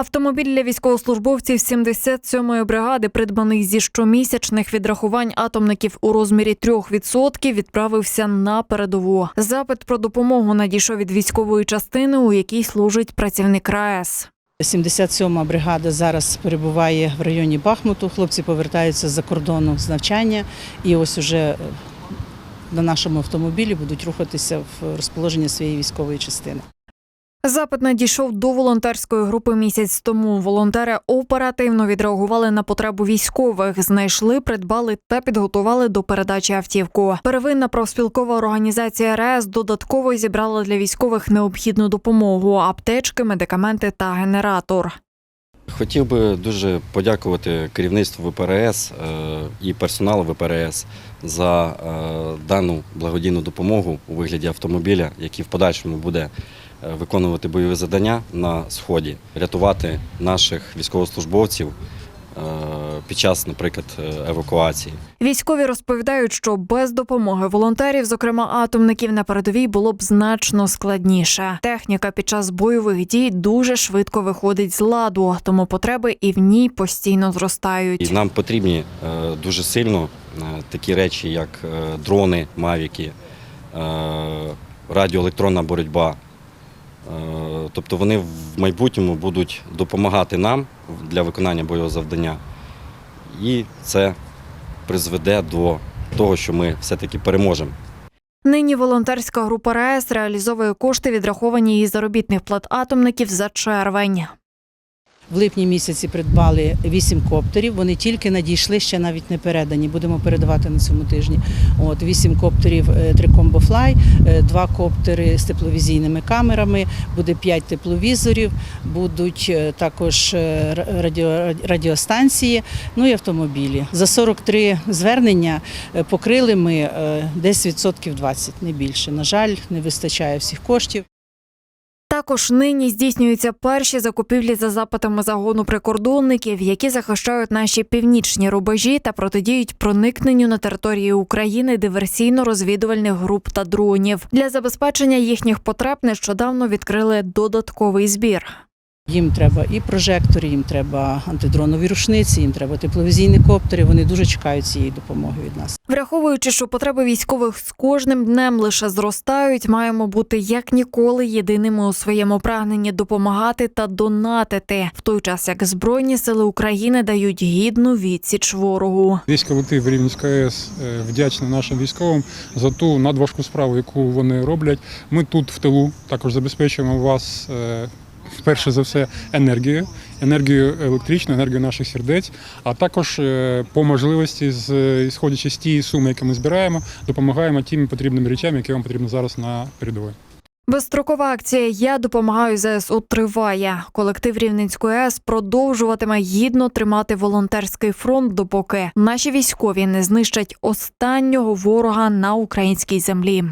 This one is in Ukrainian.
Автомобіль для військовослужбовців 77-ї бригади, придбаний зі щомісячних відрахувань атомників у розмірі 3%, відправився на передову. Запит про допомогу надійшов від військової частини, у якій служить працівник РаЕС. 77-ма бригада зараз перебуває в районі Бахмуту. Хлопці повертаються з-за кордону з навчання і ось уже е, на нашому автомобілі будуть рухатися в розположення своєї військової частини. Запит надійшов до волонтерської групи місяць тому. Волонтери оперативно відреагували на потребу військових, знайшли, придбали та підготували до передачі автівку. Первинна профспілкова організація РЕС додатково зібрала для військових необхідну допомогу: аптечки, медикаменти та генератор. Хотів би дуже подякувати керівництву ВПРС е, і персоналу ВПРС за е, дану благодійну допомогу у вигляді автомобіля, який в подальшому буде виконувати бойові завдання на сході, рятувати наших військовослужбовців е, під час, наприклад, е, евакуації. Військові розповідають, що без допомоги волонтерів, зокрема атомників на передовій, було б значно складніше. Техніка під час бойових дій дуже швидко виходить з ладу, тому потреби і в ній постійно зростають. І нам потрібні е, дуже сильно е, такі речі, як е, дрони, мавіки, е, радіоелектронна боротьба. Е, Тобто вони в майбутньому будуть допомагати нам для виконання бойового завдання. І це призведе до того, що ми все-таки переможемо. Нині волонтерська група РЕС реалізовує кошти, відраховані із заробітних плат атомників за червень. В липні місяці придбали вісім коптерів. Вони тільки надійшли, ще навіть не передані. Будемо передавати на цьому тижні. От вісім коптерів е, три комбофлай, е, два коптери з тепловізійними камерами, буде п'ять тепловізорів, будуть е, також радіо, радіостанції, ну і автомобілі. За 43 звернення покрили ми десь відсотків 20, не більше. На жаль, не вистачає всіх коштів. Також нині здійснюються перші закупівлі за запитами загону прикордонників, які захищають наші північні рубежі та протидіють проникненню на території України диверсійно-розвідувальних груп та дронів. Для забезпечення їхніх потреб нещодавно відкрили додатковий збір. Їм треба і прожектори, їм треба антидронові рушниці, їм треба тепловізійні коптери. Вони дуже чекають цієї допомоги від нас. Враховуючи, що потреби військових з кожним днем лише зростають, маємо бути як ніколи єдиними у своєму прагненні допомагати та донатити, в той час як Збройні сили України дають гідну відсіч ворогу. Весь колектив Рівненської АЕС е, вдячний нашим військовим за ту надважку справу, яку вони роблять. Ми тут в тилу також забезпечуємо вас. Перше за все енергією, енергією електричною, енергією наших сердець, а також е, по можливості, з ісходячи з тієї суми, яку ми збираємо, допомагаємо тим потрібним речам, які вам потрібно зараз на передовій. Безстрокова акція Я допомагаю ЗСУ триває. Колектив Рівненської АЕС продовжуватиме гідно тримати волонтерський фронт, допоки наші військові не знищать останнього ворога на українській землі.